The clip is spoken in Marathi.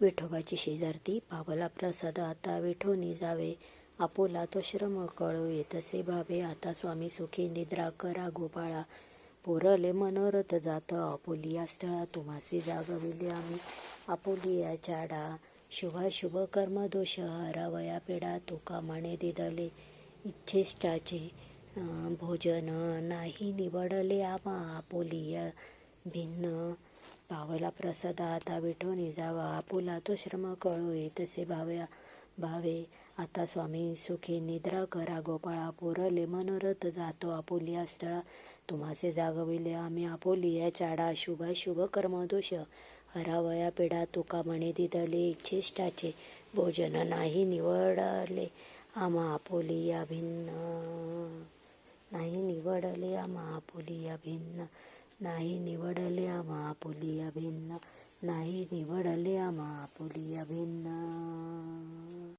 विठोबाची शेजारती पावला प्रसाद आता विठोनी जावे. आपोला तो श्रम कळो येतसे भावे आता स्वामी सुखी निद्रा करा गोपाळा. पोरले मनोरथ जात आपोलिया स्थळा तुम्हासी जागविले आम्ही. आपोलिया चाडा शुभाशुभ कर्म दोष हरावया पेडा तुका म्हणे दिदले. इच्छिष्टाचे भोजन नाही निवडले आमा आपोलिया भिन्न भावला प्रसाद आता विठोनी जावा. आपुला तो श्रम कळू येतसे भाव्या भावे. आता स्वामी सुखी निद्रा करा गोपाळा. पुरले मनोरथ जातो आपोलिया स्थळा तुम्हासे जागविले आम्ही आपोलिया चाडा. शुभ शुभ कर्मदोष हरावया पिढा तुका म्हणे दिदले इच्छिष्टाचे. भोजन नाही निवडले आम्हा आपोलिया भिन्न नाही निवडले आम्हा आपुलिया भिन्न नाही निवडले आम्हा पुलिया भिन्न नाही निवडले आम्हा पुलिया भिन्न.